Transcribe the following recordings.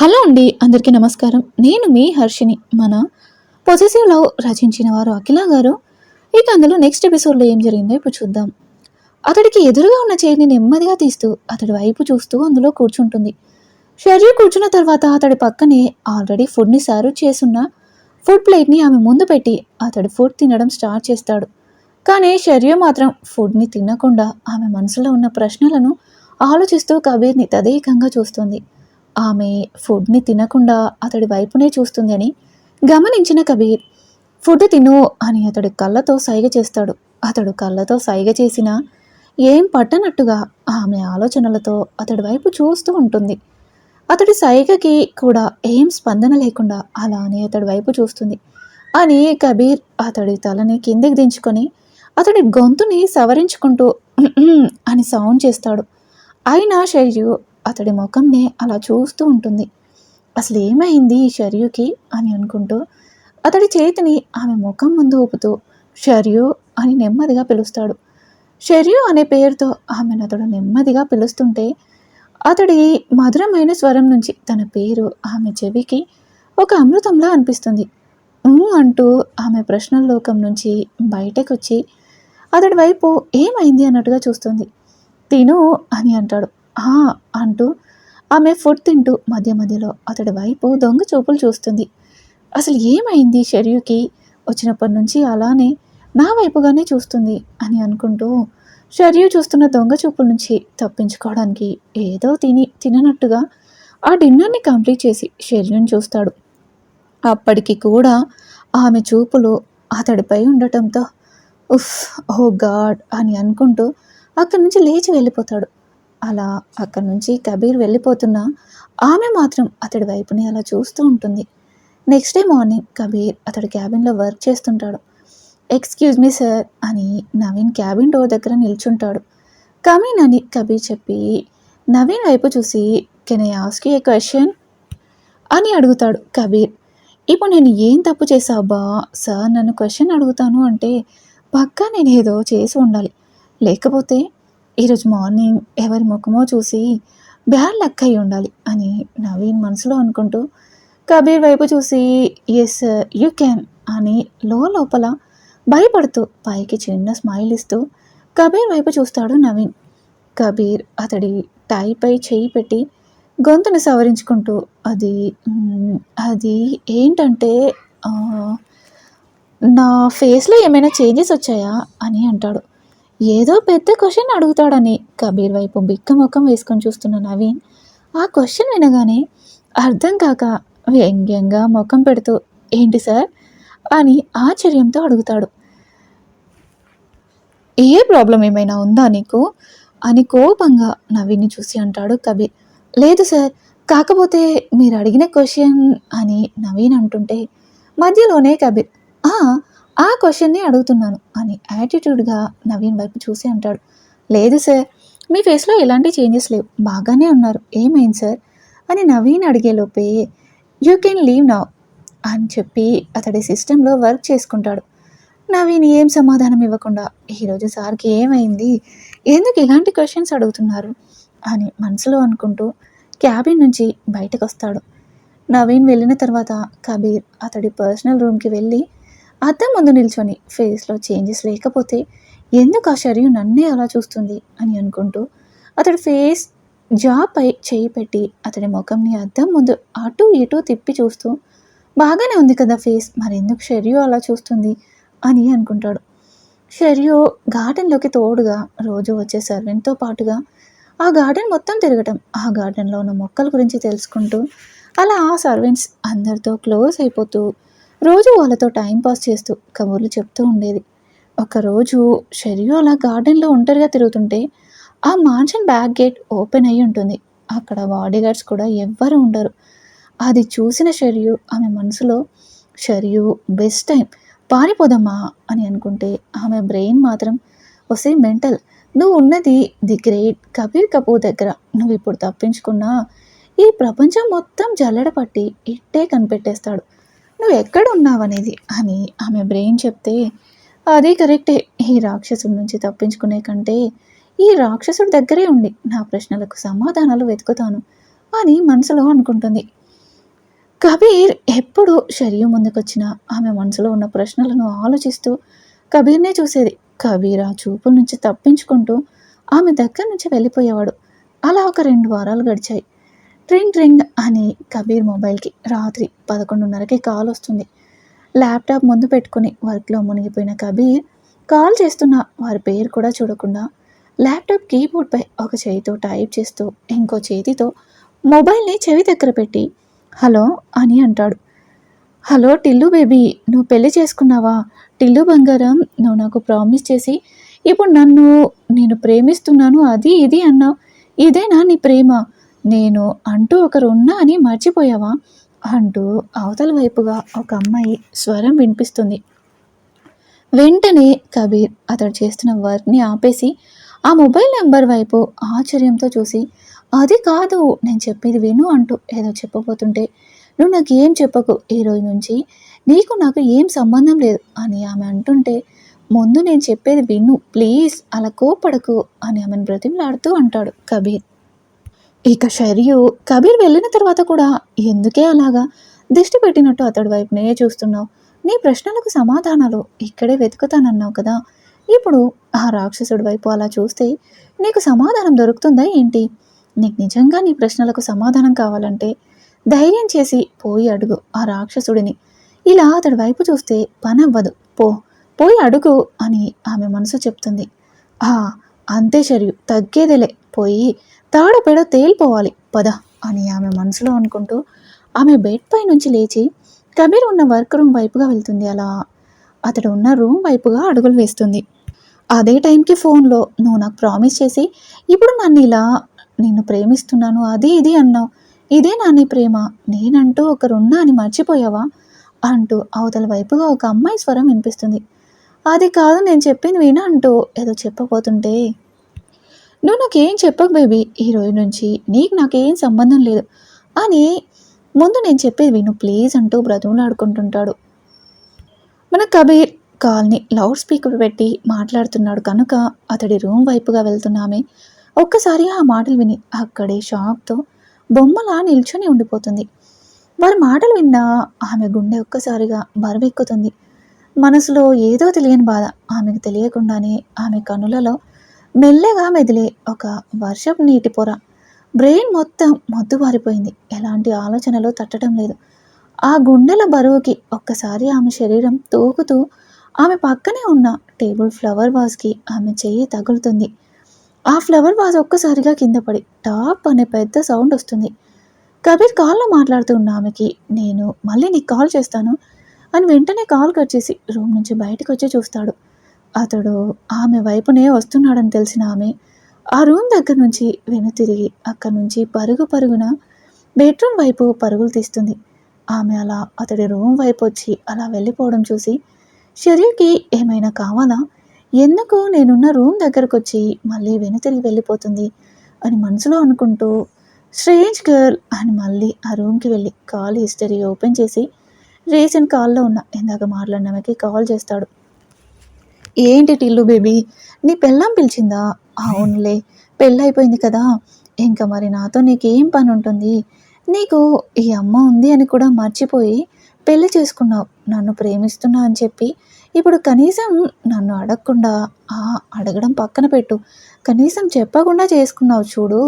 Hello అండి అందరికీ నమస్కారం. నేను మీ హర్షిని మన పొసెసివ్ లవ్ రచించిన వారు అఖిల గారు. ఇక అందులో నెక్స్ట్ ఎపిసోడ్లో ఏం జరిగిందో ఇప్పుడు చూద్దాం. అతడికి ఎదురుగా ఉన్న చైర్ని నెమ్మదిగా తీస్తూ అతడి వైపు చూస్తూ అందులో కూర్చుంటుంది. షర్యూ కూర్చున్న తర్వాత అతడి పక్కనే ఆల్రెడీ ఫుడ్ని సర్వ్ చేసున్న ఫుడ్ ప్లేట్ని ఆమె ముందు పెట్టి అతడు ఫుడ్ తినడం స్టార్ట్ చేస్తాడు. కానీ షర్యూ మాత్రం ఫుడ్ని తినకుండా ఆమె మనసులో ఉన్న ప్రశ్నలను ఆలోచిస్తూ కబీర్ని తదేకంగా చూస్తుంది. ఆమె ఫుడ్ని తినకుండా అతడి వైపునే చూస్తుంది అని గమనించిన కబీర్ ఫుడ్ తిను అని అతడి కళ్ళతో సైగ చేస్తాడు. అతడు కళ్ళతో సైగ చేసినా ఏం పట్టనట్టుగా ఆమె ఆలోచనలతో అతడి వైపు చూస్తూ ఉంటుంది. అతడి సైగకి కూడా ఏం స్పందన లేకుండా అలానే అతడి వైపు చూస్తుంది. అని కబీర్ అతడి తలని కిందికి దించుకొని అతడి గొంతుని సవరించుకుంటూ అని సౌండ్ చేస్తాడు. అయినా శైలు అతడి ముఖంనే అలా చూస్తూ ఉంటుంది. అసలు ఏమైంది ఈ షర్యుకి? అని అనుకుంటూ అతడి చేతిని ఆమె ముఖం ముందు ఊపుతూ షర్యు అని నెమ్మదిగా పిలుస్తాడు. షర్యు అనే పేరుతో ఆమెను అతడు నెమ్మదిగా పిలుస్తుంటే అతడి మధురమైన స్వరం నుంచి తన పేరు ఆమె చెవికి ఒక అమృతంలా అనిపిస్తుంది. "ఊ" అంటూ ఆమె ప్రశ్నల లోకం నుంచి బయటకు వచ్చి అతడి వైపు ఏమైంది అన్నట్టుగా చూస్తుంది. తిను అని అంటాడు. అంటూ ఆమె ఫుడ్ తింటూ మధ్య మధ్యలో అతడి వైపు దొంగ చూపులు చూస్తుంది. అసలు ఏమైంది షర్యుకి? వచ్చినప్పటి నుంచి అలానే నా వైపుగానే చూస్తుంది అని అనుకుంటూ షర్యు చూస్తున్న దొంగ చూపుల నుంచి తప్పించుకోవడానికి ఏదో తిని తిననట్టుగా ఆ డిన్నర్ని కంప్లీట్ చేసి షర్యుని చూస్తాడు. అప్పటికి కూడా ఆమె చూపులు అతడిపై ఉండటంతో ఉఫ్ ఓ గాడ్ అని అనుకుంటూ అక్కడి నుంచి లేచి వెళ్ళిపోతాడు. అలా అక్కడి నుంచి కబీర్ వెళ్ళిపోతున్నా ఆమె మాత్రం అతడి వైపుని అలా చూస్తూ ఉంటుంది. నెక్స్ట్ డే మార్నింగ్ కబీర్ అతడి క్యాబిన్లో వర్క్ చేస్తుంటాడు. ఎక్స్క్యూజ్ మీ సార్ అని నవీన్ క్యాబిన్ డోర్ దగ్గర నిల్చుంటాడు. కమీన్ అని కబీర్ చెప్పి నవీన్ వైపు చూసి can I ask a question అని అడుగుతాడు కబీర్. ఇప్పుడు నేను ఏం తప్పు చేశావు సార్ నన్ను క్వశ్చన్ అడుగుతాను అంటే పక్కా నేను ఏదో చేసి ఉండాలి. లేకపోతే ఈరోజు మార్నింగ్ ఎవరి ముఖమో చూసి బ్యాడ్ లక్ అయి ఉండాలి అని నవీన్ మనసులో అనుకుంటూ కబీర్ వైపు చూసి ఎస్ యూ క్యాన్ అని లో లోపల భయపడుతూ పైకి చిన్న స్మైల్ ఇస్తూ కబీర్ వైపు చూస్తాడు నవీన్. కబీర్ అతడి టైపై చేయి పెట్టి గొంతును సవరించుకుంటూ అది అది ఏంటంటే నా ఫేస్లో ఏమైనా చేంజెస్ వచ్చాయా? అని అంటాడు. ఏదో పెద్ద క్వశ్చన్ అడుగుతాడని కబీర్ వైపు బిక్క ముఖం వేసుకొని చూస్తున్న నవీన్ ఆ క్వశ్చన్ వినగానే అర్థం కాక వ్యంగ్యంగా ముఖం పెడుతూ ఏంటి సార్? అని ఆశ్చర్యంతో అడుగుతాడు. ఏ ప్రాబ్లం ఏమైనా ఉందా నీకు? అని కోపంగా నవీన్ని చూసి అంటాడు కబీర్. లేదు సార్ కాకపోతే మీరు అడిగిన క్వశ్చన్ అని నవీన్ అంటుంటే మధ్యలోనే కబీర్ "ఆ, క్వశ్చన్నే క్వశ్చన్ని అడుగుతున్నాను అని యాటిట్యూడ్గా నవీన్ వైపు చూసి అంటాడు. లేదు సార్ మీ ఫేస్లో ఎలాంటి చేంజెస్ లేవు. బాగానే ఉన్నారు. ఏమైంది సార్? అని నవీన్ అడిగేలోపే యూ కెన్ లీవ్ నౌ అని చెప్పి అతడి సిస్టంలో వర్క్ చేసుకుంటాడు. నవీన్ ఏం సమాధానం ఇవ్వకుండా ఈరోజు సార్కి ఏమైంది? ఎందుకు ఇలాంటి క్వశ్చన్స్ అడుగుతున్నారు? అని మనసులో అనుకుంటూ క్యాబిన్ నుంచి బయటకు వస్తాడు నవీన్ వెళ్ళిన తర్వాత కబీర్ అతడి పర్సనల్ రూమ్కి వెళ్ళి అద్దం ముందు నిల్చొని ఫేస్లో చేంజెస్ లేకపోతే ఎందుకు ఆ శరీరం నన్నే అలా చూస్తుంది అని అనుకుంటూ అతడు ఫేస్ జాపై చేయి పెట్టి అతడి ముఖంని అద్దం ముందు అటు ఇటు తిప్పి చూస్తూ బాగానే ఉంది కదా ఫేస్ మరెందుకు షెరియో అలా చూస్తుంది? అని అనుకుంటాడు. షెరియో గార్డెన్లోకి తోడుగా రోజు వచ్చే సర్వెంట్తో పాటుగా ఆ గార్డెన్ మొత్తం తిరగటం ఆ గార్డెన్లో ఉన్న మొక్కల గురించి తెలుసుకుంటూ అలా ఆ సర్వెంట్స్ అందరితో క్లోజ్ అయిపోతూ రోజు వాళ్ళతో టైంపాస్ చేస్తూ కబుర్లు చెప్తూ ఉండేది. ఒకరోజు షెరియు అలా గార్డెన్లో ఒంటరిగా తిరుగుతుంటే ఆ మాన్షన్ బ్యాక్ గేట్ ఓపెన్ అయి ఉంటుంది. అక్కడ బాడీగార్డ్స్ కూడా ఎవ్వరు ఉండరు. అది చూసిన షెరియు ఆమె మనసులో షెరియు బెస్ట్ టైం. పారిపోదమ్మా అని అనుకుంటే ఆమె బ్రెయిన్ మాత్రం వసే మెంటల్. నువ్వు ఉన్నది ది గ్రేట్ కబీర్ కపూర్ దగ్గర. నువ్వు ఇప్పుడు తప్పించుకున్నా ఈ ప్రపంచం మొత్తం జల్లెడ పట్టి ఇట్టే కనిపెట్టేస్తాడు. నువ్వు ఎక్కడ ఉన్నావనేది అని ఆమె బ్రెయిన్ చెప్తే అదే కరెక్టే. ఈ రాక్షసుడి నుంచి తప్పించుకునే కంటే ఈ రాక్షసుడి దగ్గరే ఉండి నా ప్రశ్నలకు సమాధానాలు వెతుకుతాను అని మనసులో అనుకుంటుంది. కబీర్ ఎప్పుడు షరియు ముందుకొచ్చినా ఆమె మనసులో ఉన్న ప్రశ్నలను ఆలోచిస్తూ కబీర్నే చూసేది. కబీర్ ఆ చూపుల నుంచి తప్పించుకుంటూ ఆమె దగ్గర నుంచి వెళ్ళిపోయేవాడు. అలా ఒక రెండు వారాలు గడిచాయి. ట్రింగ్ ట్రింగ్ అని కబీర్ మొబైల్కి రాత్రి పదకొండున్నరకి కాల్ వస్తుంది. ల్యాప్టాప్ ముందు పెట్టుకుని వర్క్లో మునిగిపోయిన కబీర్ కాల్ చేస్తున్న వారి పేరు కూడా చూడకుండా ల్యాప్టాప్ కీబోర్డ్పై ఒక చేతితో టైప్ చేస్తూ ఇంకో చేతితో మొబైల్ని చెవి దగ్గర పెట్టి హలో అని అంటాడు. హలో టిల్లు బేబీ నువ్వు పెళ్ళి చేసుకున్నావా? టిల్లు బంగారం నువ్వు నాకు ప్రామిస్ చేసి ఇప్పుడు నన్ను నేను ప్రేమిస్తున్నాను అది ఇది అన్నావు. ఇదేనా నీ ప్రేమ? నేను అంటూ ఒకరు ఉన్నా అని మర్చిపోయావా? అంటూ అవతల వైపుగా ఒక అమ్మాయి స్వరం వినిపిస్తుంది. వెంటనే కబీర్ అతడు చేస్తున్న వర్క్ని ఆపేసి ఆ మొబైల్ నెంబర్ వైపు ఆశ్చర్యంతో చూసి అది కాదు నేను చెప్పేది విను అంటూ ఏదో చెప్పబోతుంటే నువ్వు నాకు ఏం చెప్పకు ఈ రోజు నుంచి నీకు నాకు ఏం సంబంధం లేదు అని ఆమె అంటుంటే ముందు నేను చెప్పేది విను ప్లీజ్ అలా కోపడకు అని ఆమెను బ్రతిమలాడుతూ అంటాడు కబీర్. ఇక షర్యు కబీర్ వెళ్ళిన తర్వాత కూడా ఎందుకే అలాగా? దిష్టి పెట్టినట్టు అతడి వైపునే చూస్తున్నావు. నీ ప్రశ్నలకు సమాధానాలు ఇక్కడే వెతుకుతానన్నావు కదా. ఇప్పుడు ఆ రాక్షసుడి వైపు అలా చూస్తే నీకు సమాధానం దొరుకుతుందా ఏంటి? నీకు నిజంగా నీ ప్రశ్నలకు సమాధానం కావాలంటే ధైర్యం చేసి పోయి అడుగు ఆ రాక్షసుడిని. ఇలా అతడి వైపు చూస్తే పని అవ్వదు పో పోయి అడుగు అని ఆమె మనసు చెప్తుంది. ఆ అంతే షరియు తగ్గేదేలే. పోయి తాడపేడ తేలిపోవాలి. పద అని ఆమె మనసులో అనుకుంటూ ఆమె బెడ్ పై నుంచి లేచి కబీర్ ఉన్న వర్క్ రూమ్ వైపుగా వెళ్తుంది అలా. అతడు ఉన్న రూమ్ వైపుగా అడుగులు వేస్తుంది. అదే టైంకి ఫోన్లో నువ్వు నాకు ప్రామిస్ చేసి ఇప్పుడు నన్ను ఇలా నిన్ను ప్రేమిస్తున్నాను అది ఇది అన్నావు. ఇదే నా నీ ప్రేమ. నేనంటూ ఒకరున్నా అని మర్చిపోయావా? అంటూ అవతల వైపుగా ఒక అమ్మాయి స్వరం వినిపిస్తుంది. అది కాదు నేను చెప్పింది వినా అంటూ ఏదో చెప్పబోతుంటే నువ్వు నాకేం చెప్పకు బేబీ ఈ రోజు నుంచి నీకు నాకేం సంబంధం లేదు. అని ముందు నేను చెప్పేది విను ప్లీజ్ అంటూ బ్రతుములాడుకుంటుంటాడు మన కబీర్ కాల్ని లౌడ్ స్పీకర్ పెట్టి మాట్లాడుతున్నాడు. కనుక అతడి రూమ్ వైపుగా వెళ్తున్నామే ఒక్కసారి ఆ మాటలు విని అక్కడే షాక్తో బొమ్మలా నిల్చొని ఉండిపోతుంది. వారి మాటలు విన్నా ఆమె గుండె ఒక్కసారిగా బరువెక్కుతుంది. మనసులో ఏదో తెలియని బాధ ఆమెకు తెలియకుండానే ఆమె కనులలో మెల్లగా మెదిలే ఒక వర్షపు నీటి పొర. బ్రెయిన్ మొత్తం మొద్దుబారిపోయింది ఎలాంటి ఆలోచనలు తట్టడం లేదు. ఆ గుండెల బరువుకి ఒక్కసారి ఆమె శరీరం తూకుతూ ఆమె పక్కనే ఉన్న టేబుల్ ఫ్లవర్ వాజ్కి ఆమె చెయ్యి తగులుతుంది. ఆ ఫ్లవర్ వాజ్ ఒక్కసారిగా కింద పడి టాప్ అనే పెద్ద సౌండ్ వస్తుంది. కబీర్ కాల్లో మాట్లాడుతూ ఉన్న ఆమెకి నేను మళ్ళీ నీకు కాల్ చేస్తాను అని వెంటనే కాల్ కట్ చేసి రూమ్ నుంచి బయటకు వచ్చి చూస్తాడు. అతడు ఆమె వైపునే వస్తున్నాడని తెలిసిన ఆమె ఆ రూమ్ దగ్గర నుంచి వెనుతిరిగి అక్కడి నుంచి పరుగు పరుగున బెడ్రూమ్ వైపు పరుగులు తీస్తుంది. ఆమె అలా అతడి రూమ్ వైపు వచ్చి అలా వెళ్ళిపోవడం చూసి షరీర్కి ఏమైనా కావాలా? ఎందుకు నేనున్న రూమ్ దగ్గరకు వచ్చి మళ్ళీ వెనుతిరిగి వెళ్ళిపోతుంది? అని మనసులో అనుకుంటూ స్ట్రేంజ్ గర్ల్ అని మళ్ళీ ఆ రూమ్కి వెళ్ళి కాల్ హిస్టరీ ఓపెన్ చేసి రీసెంట్ కాల్లో ఉన్న ఇందాక మాట్లాడినమెకి కాల్ చేస్తాడు. ఏంటి టిల్లు బేబీ? నీ పెళ్ళాం పిలిచిందా? అవునులే పెళ్ళైపోయింది కదా. ఇంకా మరి నాతో నీకేం పని ఉంటుంది నీకు ఈ అమ్మ ఉంది అని కూడా మర్చిపోయి పెళ్ళి చేసుకున్నావు. నన్ను ప్రేమిస్తున్నా అని చెప్పి ఇప్పుడు కనీసం నన్ను అడగకుండా ఆ అడగడం పక్కన పెట్టు. కనీసం చెప్పకుండా చేసుకున్నావు చూడు.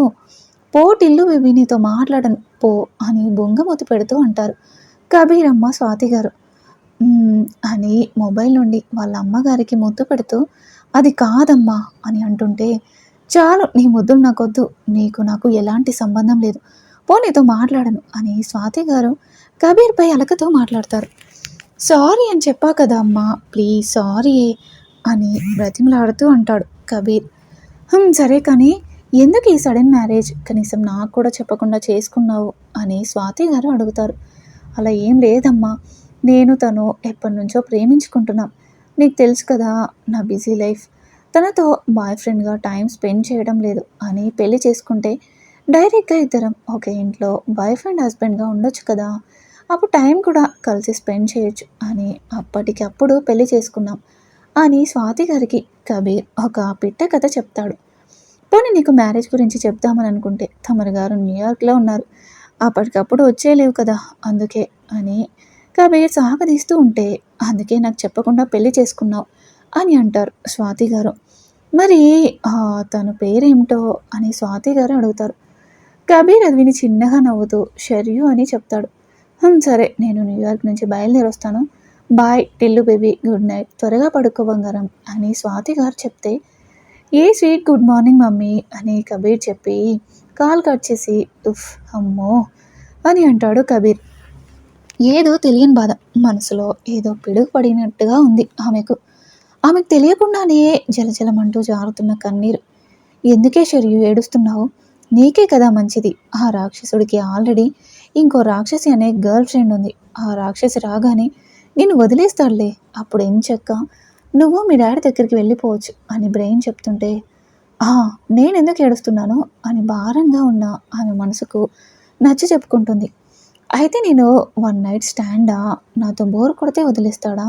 పో టిల్లు బేబీ నీతో మాట్లాడను. పో అని బొంగమూతి పెడుతూ అంటారు. కబీరమ్మ స్వాతి గారు. అని మొబైల్ నుండి వాళ్ళ అమ్మగారికి ముద్దు పెడుతూ అది కాదమ్మా అని అంటుంటే చాలు నీ ముద్దులు నాకొద్దు. నీకు నాకు ఎలాంటి సంబంధం లేదు. పో నీతో మాట్లాడను అని స్వాతి గారు కబీర్పై అలకతో మాట్లాడతారు. సారీ అని చెప్పా కదా అమ్మా ప్లీజ్ సారీ అని బ్రతిమలాడుతూ అంటాడు కబీర్. సరే కానీ ఎందుకు ఈ సడన్ మ్యారేజ్? కనీసం నాకు కూడా చెప్పకుండా చేసుకున్నావు అని స్వాతి గారు అడుగుతారు. అలా ఏం లేదమ్మా. నేను తను ఎప్పటి నుంచో ప్రేమించుకుంటున్నాం. నీకు తెలుసు కదా నా బిజీ లైఫ్. తనతో బాయ్ ఫ్రెండ్గా టైం స్పెండ్ చేయడం లేదు అని పెళ్ళి చేసుకుంటే డైరెక్ట్గా ఇద్దరం ఒకే ఇంట్లో బాయ్ ఫ్రెండ్ హస్బెండ్గా ఉండొచ్చు కదా. అప్పుడు టైం కూడా కలిసి స్పెండ్ చేయొచ్చు అని అప్పటికప్పుడు పెళ్ళి చేసుకున్నాం అని స్వాతి గారికి కబీర్ ఒక పిట్ట కథ చెప్తాడు. పోనీ నీకు మ్యారేజ్ గురించి చెప్దామని అనుకుంటే తమరు గారు న్యూయార్క్లో ఉన్నారు. అప్పటికప్పుడు వచ్చేయలేవు కదా అందుకే అని కబీర్ సాగదీస్తూ ఉంటే అందుకే నాకు చెప్పకుండా పెళ్ళి చేసుకున్నావు అని అంటారు స్వాతి గారు. మరి ఆ, తన పేరేమిటో అని స్వాతి గారు అడుగుతారు. కబీర్ అది విని చిన్నగా నవ్వుతూ షర్యు అని చెప్తాడు. సరే నేను న్యూయార్క్ నుంచి బయలుదేరి వస్తాను bye Tillu baby good night. త్వరగా పడుకో బంగారం అని స్వాతి గారు చెప్తే a sweet good morning mummy అని కబీర్ చెప్పి కాల్ కట్ చేసి ఉఫ్ అమ్మో అని అంటాడు కబీర్. ఏదో తెలియని బాధ. మనసులో ఏదో పిడుగు పడినట్టుగా ఉంది ఆమెకు. ఆమెకు తెలియకుండానే జలజలమంటూ జారుతున్న కన్నీరు. ఎందుకే షర్యు ఏడుస్తున్నావు? నీకే కదా మంచిది. ఆ రాక్షసుడికి ఆల్రెడీ ఇంకో రాక్షసి అనే గర్ల్ ఫ్రెండ్ ఉంది. ఆ రాక్షసి రాగానే నిన్ను వదిలేస్తాడులే. అప్పుడు ఏం చెక్క? నువ్వు మీ డాడీ దగ్గరికి వెళ్ళిపోవచ్చు అని బ్రెయిన్ చెప్తుంటే ఆ నేనెందుకు ఏడుస్తున్నాను? అని భారంగా ఉన్న ఆమె మనసుకు నచ్చ చెప్పుకుంటుంది అయితే నేను వన్ నైట్ స్టాండా నాతో బోర్ కొడితే వదిలేస్తాడా?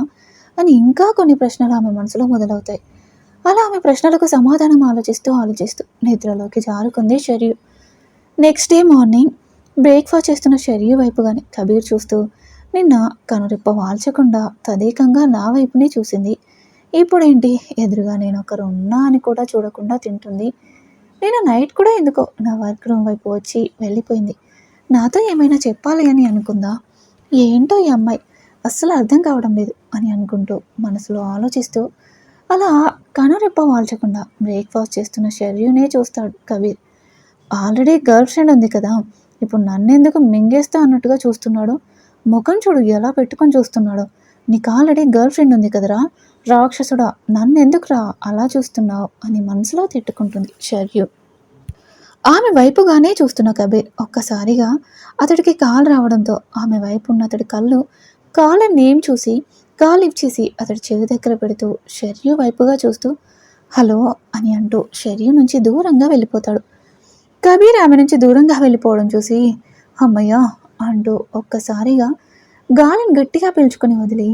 అని ఇంకా కొన్ని ప్రశ్నలు ఆమె మనసులో మొదలవుతాయి. అలా ఆమె ప్రశ్నలకు సమాధానం ఆలోచిస్తూ ఆలోచిస్తూ నిద్రలోకి జారుకుంది Sharyu. Next day morning breakfast చేస్తున్న షర్యు వైపుగానే కబీర్ చూస్తూ నిన్న కనురెప్ప వాల్చకుండా తదేకంగా నా వైపునే చూసింది. ఇప్పుడేంటి? ఎదురుగా నేను ఒకరు ఉన్నా అని కూడా చూడకుండా తింటుంది. నేను నైట్ కూడా ఎందుకో నా వర్క్ రూమ్ వైపు వచ్చి వెళ్ళిపోయింది. నాతో ఏమైనా చెప్పాలి అని అనుకుందా? ఏంటో ఈ అమ్మాయి? అస్సలు అర్థం కావడం లేదు అని అనుకుంటూ మనసులో ఆలోచిస్తూ అలా కనురెప్ప వాల్చకుండా బ్రేక్ఫాస్ట్ చేస్తున్న షర్యునే చూస్తాడు కబీర్. ఆల్రెడీ గర్ల్ ఫ్రెండ్ ఉంది కదా ఇప్పుడు నన్నెందుకు మింగేస్తా అన్నట్టుగా చూస్తున్నాడు? ముఖం చూడు ఎలా పెట్టుకొని చూస్తున్నాడు? నీకు ఆల్రెడీ గర్ల్ ఫ్రెండ్ ఉంది కదరా? రాక్షసుడా నన్నెందుకురా అలా చూస్తున్నావు? అని మనసులో తిట్టుకుంటుంది షర్యు. ఆమె వైపుగానే చూస్తున్న కబీర్ ఒక్కసారిగా అతడికి కాలు రావడంతో ఆమె వైపు ఉన్న అతడి కళ్ళు కాళ్ళ నేమ్ చూసి కాలు ఇచ్చేసి అతడి చెవి దగ్గర పెడుతూ షర్యు వైపుగా చూస్తూ హలో అని అంటూ షర్యు నుంచి దూరంగా వెళ్ళిపోతాడు. కబీర్ ఆమె నుంచి దూరంగా వెళ్ళిపోవడం చూసి అమ్మయ్యా అంటూ ఒక్కసారిగా గాలిని గట్టిగా పీల్చుకుని వదిలి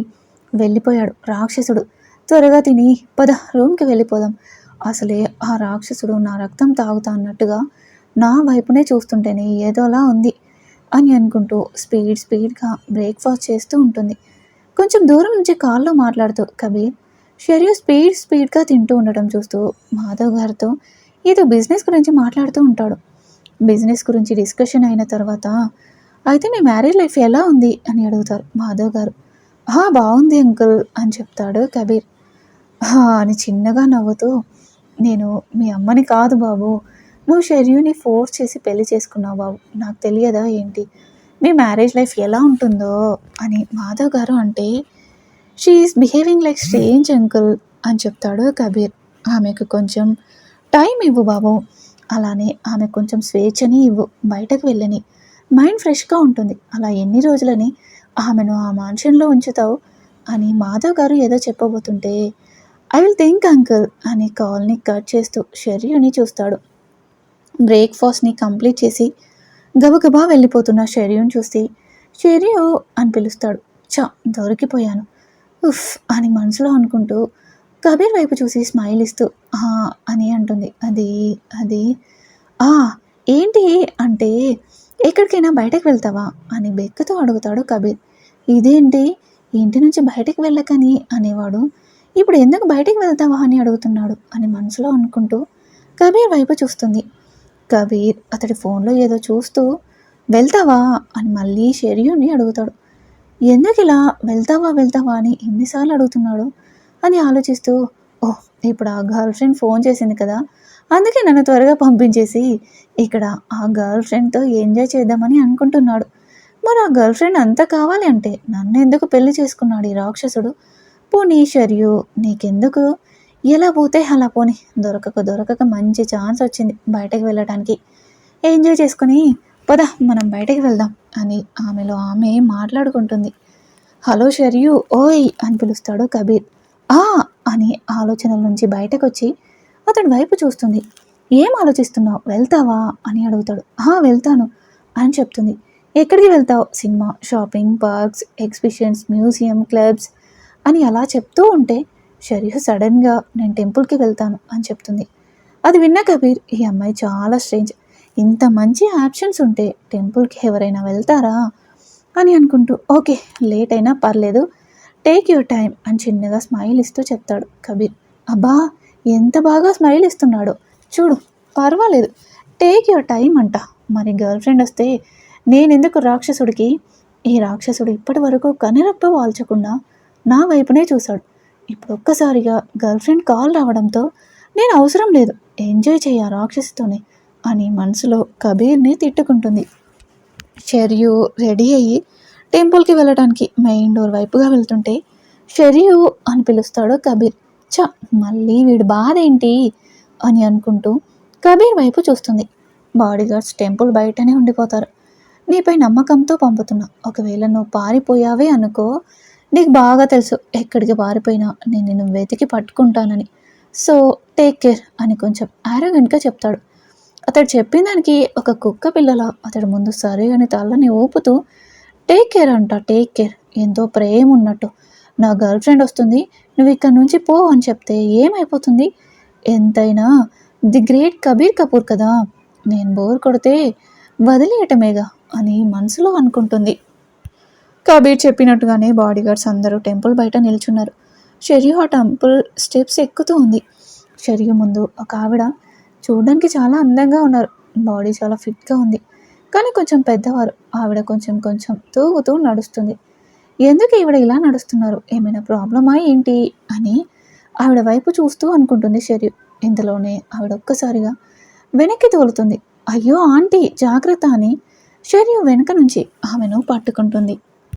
వెళ్ళిపోయాడు రాక్షసుడు. త్వరగా తిని పద రూమ్కి వెళ్ళిపోదాం. అసలే ఆ రాక్షసుడు నా రక్తం తాగుతా అన్నట్టుగా నా వైపునే చూస్తుంటేనే ఏదోలా ఉంది అని అనుకుంటూ స్పీడ్ స్పీడ్గా బ్రేక్ఫాస్ట్ చేస్తూ ఉంటుంది. కొంచెం దూరం నుంచి కాల్లో మాట్లాడుతూ కబీర్ షెరియు స్పీడ్ స్పీడ్గా తింటూ ఉండటం చూస్తూ మాధవ్ గారితో ఏదో బిజినెస్ గురించి మాట్లాడుతూ ఉంటాడు. బిజినెస్ గురించి డిస్కషన్ అయిన తర్వాత అయితే మీ మ్యారేజ్ లైఫ్ ఎలా ఉంది? అని అడుగుతారు మాధవ్ గారు. బాగుంది అంకుల్ అని చెప్తాడు కబీర్. "హా" అని చిన్నగా నవ్వుతూ నేను మీ అమ్మని కాదు బాబు. నువ్వు షెర్యూని ఫోర్స్ చేసి పెళ్ళి చేసుకున్నావు బాబు. నాకు తెలియదా ఏంటి? మీ మ్యారేజ్ లైఫ్ ఎలా ఉంటుందో? అని మాధవ్ గారు అంటే she is behaving like strange uncle అని చెప్తాడు కబీర్. ఆమెకు కొంచెం టైం ఇవ్వు బాబు. అలానే ఆమె కొంచెం స్వేచ్ఛని ఇవ్వు. బయటకు వెళ్ళని. మైండ్ ఫ్రెష్గా ఉంటుంది. అలా ఎన్ని రోజులని ఆమెను ఆ మాన్షన్లో ఉంచుతావు? అని మాధవ్ గారు ఏదో చెప్పబోతుంటే ఐ విల్ థింక్ అంకుల్ అని కాల్ని కట్ చేస్తూ షెర్యూని చూస్తాడు. బ్రేక్ఫాస్ట్ని కంప్లీట్ చేసి గబగబా వెళ్ళిపోతున్న షెర్యూని చూసి షెర్యు అని పిలుస్తాడు. చా దొరికిపోయాను. ఉఫ్ అని మనసులో అనుకుంటూ కబీర్ వైపు చూసి స్మైల్ ఇస్తూ "ఆ" అని అంటుంది. అది అది "ఆ, ఏంటి అంటే ఎక్కడికైనా బయటకు వెళ్తావా? అని బెక్కతో అడుగుతాడు కబీర్. ఇదేంటి? ఇంటి నుంచి బయటకు వెళ్ళకని అనేవాడు ఇప్పుడు ఎందుకు బయటికి వెళ్తావా అని అడుగుతున్నాడు అని మనసులో అనుకుంటూ కబీర్ వైపు చూస్తుంది. కబీర్ అతడి ఫోన్లో ఏదో చూస్తూ వెళ్తావా? అని మళ్ళీ షెరియుని అడుగుతాడు. ఎందుకు ఇలా వెళ్తావా వెళ్తావా? అని ఎన్నిసార్లు అడుగుతున్నాడు అని ఆలోచిస్తూ ఓహ్ ఇప్పుడు ఆ గర్ల్ ఫ్రెండ్ ఫోన్ చేసింది కదా అందుకే నన్ను త్వరగా పంపించేసి ఇక్కడ ఆ గర్ల్ ఫ్రెండ్తో ఎంజాయ్ చేద్దామని అనుకుంటున్నాడు. మరి ఆ గర్ల్ ఫ్రెండ్ అంతా కావాలి అంటే నన్ను ఎందుకు పెళ్ళి చేసుకున్నాడు ఈ రాక్షసుడు? పోనీ షర్యు. నీకెందుకు? ఎలా పోతే అలా పోని. దొరకక దొరకక మంచి ఛాన్స్ వచ్చింది బయటకు వెళ్ళడానికి ఎంజాయ్ చేసుకుని పద మనం బయటకు వెళ్దాం అని ఆమెలో ఆమె మాట్లాడుకుంటుంది. హలో షర్యు ఓయ్ అని పిలుస్తాడు కబీర్. ఆ అని ఆలోచనల నుంచి బయటకు వచ్చి అతడి వైపు చూస్తుంది. ఏం ఆలోచిస్తున్నావు? వెళ్తావా? అని అడుగుతాడు. ఆ వెళ్తాను అని చెప్తుంది. ఎక్కడికి వెళ్తావు? Cinema shopping parks exhibitions museum clubs అని అలా చెప్తూ ఉంటే షరీఫ్ సడన్గా నేను టెంపుల్కి వెళ్తాను అని చెప్తుంది. అది విన్న కబీర్ ఈ అమ్మాయి చాలా స్ట్రేంజ్. ఇంత మంచి ఆప్షన్స్ ఉంటే టెంపుల్కి ఎవరైనా వెళ్తారా? అని అనుకుంటూ ఓకే లేట్ అయినా పర్లేదు. టేక్ యువర్ టైం అని చిన్నగా స్మైల్ ఇస్తూ చెప్తాడు కబీర్. అబ్బా ఎంత బాగా స్మైల్ ఇస్తున్నాడో. చూడు పర్వాలేదు. టేక్ యువర్ టైం అంట. మరి గర్ల్ ఫ్రెండ్ వస్తే నేనెందుకు రాక్షసుడికి? ఈ రాక్షసుడు ఇప్పటి వరకు కనిరప్ప వాల్చకుండా నా వైపునే చూశాడు. ఇప్పుడు ఒక్కసారిగా గర్ల్ ఫ్రెండ్ కాల్ రావడంతో నేను అవసరం లేదు ఎంజాయ్ చేయ రాక్షసితోనే అని మనసులో కబీర్ని తిట్టుకుంటుంది. షెరియు రెడీ అయ్యి టెంపుల్కి వెళ్ళడానికి మెయిన్ డోర్ వైపుగా వెళ్తుంటే షెరియు అని పిలుస్తాడు కబీర్. చ మళ్ళీ వీడి బాధ ఏంటి అని అనుకుంటూ కబీర్ వైపు చూస్తుంది. బాడీగార్డ్స్ టెంపుల్ బయటనే ఉండిపోతారు. నీపై నమ్మకంతో పంపుతున్నా ఒకవేళ నువ్వు పారిపోయావే అనుకో నీకు బాగా తెలుసు ఎక్కడికి పారిపోయినా నేను నిన్ను వెతికి పట్టుకుంటానని. సో టేక్ కేర్ అని కొంచెం ఆరోగెంట్గా చెప్తాడు. అతడు చెప్పిన దానికి ఒక కుక్క పిల్లల అతడు ముందు సరే అని తలని ఊపుతూ టేక్ కేర్ అంట టేక్ కేర్ ఎంతో ప్రేమ ఉన్నట్టు. నా గర్ల్ ఫ్రెండ్ వస్తుంది నువ్వు ఇక్కడ నుంచి పో అని చెప్తే ఏమైపోతుంది? ఎంతైనా ది గ్రేట్ కబీర్ కపూర్ కదా నేను బోర్ కొడితే వదిలేయటమేగా అని మనసులో అనుకుంటుంది. కబీర్ చెప్పినట్టుగానే బాడీగార్డ్స్ అందరూ టెంపుల్ బయట నిల్చున్నారు. షెరియు ఆ టెంపుల్ స్టెప్స్ ఎక్కుతూ ఉంది. షెరియు ముందు ఒక ఆవిడ చూడడానికి చాలా అందంగా ఉన్నారు. బాడీ చాలా ఫిట్గా ఉంది. కానీ కొంచెం పెద్దవారు. ఆవిడ కొంచెం కొంచెం తూగుతూ నడుస్తుంది. ఎందుకు ఈవిడ ఇలా నడుస్తున్నారు? ఏమైనా ప్రాబ్లమా ఏంటి? అని ఆవిడ వైపు చూస్తూ అనుకుంటుంది షెరియు ఇంతలోనే ఆవిడ ఒక్కసారిగా వెనక్కి తోలుతుంది. అయ్యో ఆంటీ జాగ్రత్త అని షెరియు వెనక నుంచి ఆమెను పట్టుకుంటుంది.